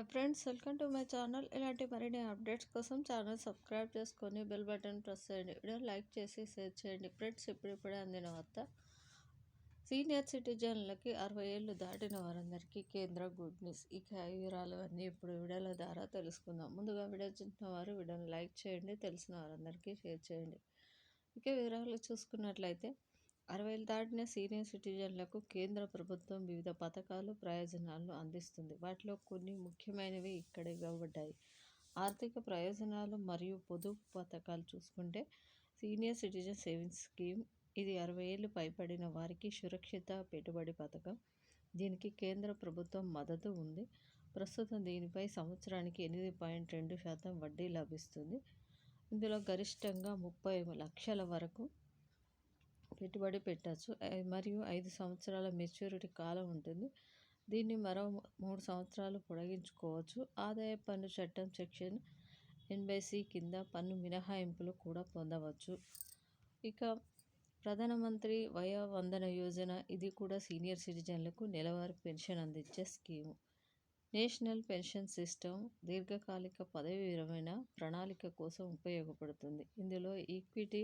Hi friends welcome to my channel ఇలాంటి మరిన్ని updates కోసం ఛానల్ సబ్స్క్రైబ్ చేసుకొని బెల్ బటన్ ప్రెస్ చేయండి. వీడియో లైక్ చేసి షేర్ చేయండి. ఫ్రెండ్స్ ఇప్పుడిప్పుడే అందిన వార్త. సీనియర్ సిటిజన్లకి అరవై ఏళ్ళు దాటిన వారందరికీ కేంద్ర గుడ్ న్యూస్ ఇక వివరాలు అన్నీ ఇప్పుడు వీడియోల ద్వారా తెలుసుకుందాం. ముందుగా వీడియో చూసిన వారు వీడియోని లైక్ చేయండి. తెలిసిన వారందరికీ షేర్ చేయండి. ఇక వివరాలు చూసుకున్నట్లయితే అరవైలు దాటిన సీనియర్ సిటిజన్లకు కేంద్ర ప్రభుత్వం వివిధ పథకాలు ప్రయోజనాలను అందిస్తుంది. వాటిలో కొన్ని ముఖ్యమైనవి ఇక్కడ ఇవ్వబడ్డాయి. ఆర్థిక ప్రయోజనాలు మరియు పొదుపు పథకాలు చూసుకుంటే సీనియర్ సిటిజన్ సేవింగ్స్ స్కీమ్ ఇది అరవై ఏళ్ళు పైబడిన వారికి సురక్షిత పెట్టుబడి పథకం. దీనికి కేంద్ర ప్రభుత్వం మద్దతు ఉంది. ప్రస్తుతం దీనిపై సంవత్సరానికి ఎనిమిది పాయింట్ రెండు శాతం వడ్డీ లభిస్తుంది. ఇందులో గరిష్టంగా ముప్పై లక్షల వరకు పెట్టుబడి పెట్టచ్చు. మరియు ఐదు సంవత్సరాల మెచ్యూరిటీ కాలం ఉంటుంది. దీన్ని మరో మూడు సంవత్సరాలు పొడిగించుకోవచ్చు. ఆదాయ పన్ను చట్టం సెక్షన్ ఎనభై సి కింద పన్ను మినహాయింపులు కూడా పొందవచ్చు. ఇక ప్రధానమంత్రి వయో వందన యోజన ఇది కూడా సీనియర్ సిటిజన్లకు నెలవారీ పెన్షన్ అందించే స్కీము. నేషనల్ పెన్షన్ సిస్టమ్ దీర్ఘకాలిక పదవి విరమణ ప్రణాళిక కోసం ఉపయోగపడుతుంది. ఇందులో ఈక్విటీ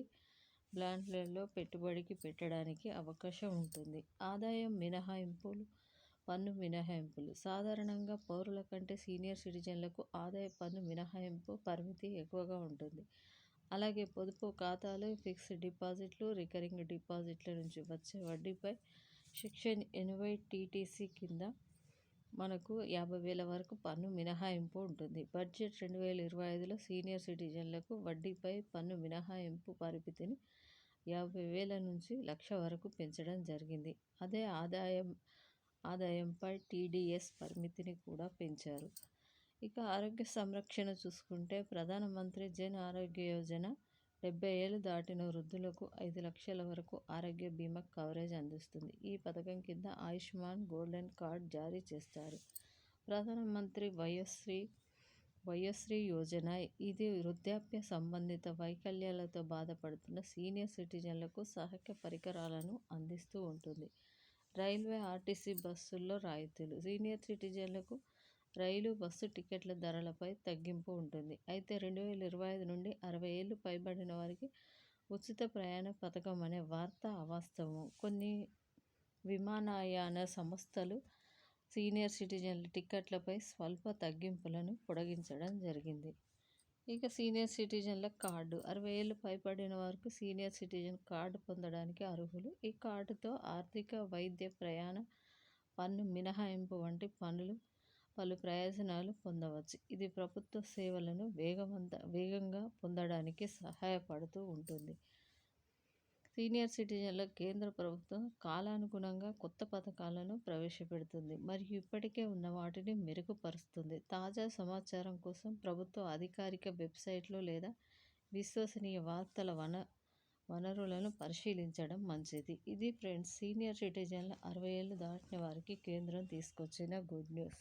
ప్లాంట్లలో పెట్టుబడికి పెట్టడానికి అవకాశం ఉంటుంది. ఆదాయం మినహాయింపులు పన్ను మినహాయింపులు. సాధారణంగా పౌరుల కంటే సీనియర్ సిటిజన్లకు ఆదాయ పన్ను మినహాయింపు పరిమితి ఎక్కువగా ఉంటుంది. అలాగే పొదుపు ఖాతాలు ఫిక్స్డ్ డిపాజిట్లు రికరింగ్ డిపాజిట్ల నుంచి వచ్చే వడ్డీపై సెక్షన్ ఎనభై టీటీసీ కింద మనకు యాభై వేల వరకు పన్ను మినహాయింపు ఉంటుంది. బడ్జెట్ రెండు వేల ఇరవై ఐదులో సీనియర్ సిటిజన్లకు వడ్డీపై పన్ను మినహాయింపు పరిమితిని యాభై వేల నుంచి లక్ష వరకు పెంచడం జరిగింది. అదే ఆదాయం ఆదాయంపై టీడీఎస్ పరిమితిని కూడా పెంచారు. ఇక ఆరోగ్య సంరక్షణ చూసుకుంటే ప్రధానమంత్రి జన్ ఆరోగ్య యోజన డెబ్బై ఏళ్ళు దాటిన వృద్ధులకు ఐదు లక్షల వరకు ఆరోగ్య బీమా కవరేజ్ అందిస్తుంది. ఈ పథకం కింద ఆయుష్మాన్ గోల్డెన్ కార్డ్ జారీ చేస్తారు. ప్రధానమంత్రి వయోశ్రీ వయోశ్రీ యోజన ఇది వృద్ధాప్య సంబంధిత వైకల్యాలతో బాధపడుతున్న సీనియర్ సిటిజన్లకు సహాయక పరికరాలను అందిస్తూ ఉంటుంది. రైల్వే ఆర్టీసీ బస్సుల్లో రాయితీలు సీనియర్ సిటిజన్లకు రైలు బస్సు టికెట్ల ధరలపై తగ్గింపు ఉంటుంది. అయితే రెండు వేల ఇరవై ఐదు నుండి అరవై ఏళ్ళు పైబడిన వారికి ఉచిత ప్రయాణ పథకం అనే వార్త అవాస్తవం. కొన్ని విమానయాన సంస్థలు సీనియర్ సిటిజన్ల టిక్కెట్లపై స్వల్ప తగ్గింపులను పొడిగించడం జరిగింది. ఇక సీనియర్ సిటిజన్ల కార్డు. అరవై ఏళ్ళు పైబడిన వారికి సీనియర్ సిటిజన్ కార్డు పొందడానికి అర్హులు. ఈ కార్డుతో ఆర్థిక వైద్య ప్రయాణ పన్ను మినహాయింపు వంటి పనులు పలు ప్రయోజనాలు పొందవచ్చు. ఇది ప్రభుత్వ సేవలను వేగవంత వేగంగా పొందడానికి సహాయపడుతూ ఉంటుంది. సీనియర్ సిటిజన్ల కేంద్ర ప్రభుత్వం కాలానుగుణంగా కొత్త పథకాలను ప్రవేశపెడుతుంది. మరియు ఇప్పటికే ఉన్న వాటిని మెరుగుపరుస్తుంది. తాజా సమాచారం కోసం ప్రభుత్వ అధికారిక వెబ్సైట్లు లేదా విశ్వసనీయ వార్తల వన వనరులను పరిశీలించడం మంచిది. ఇది ఫ్రెండ్స్ సీనియర్ సిటిజన్ల అరవై ఏళ్ళు దాటిన వారికి కేంద్రం తీసుకొచ్చిన గుడ్ న్యూస్.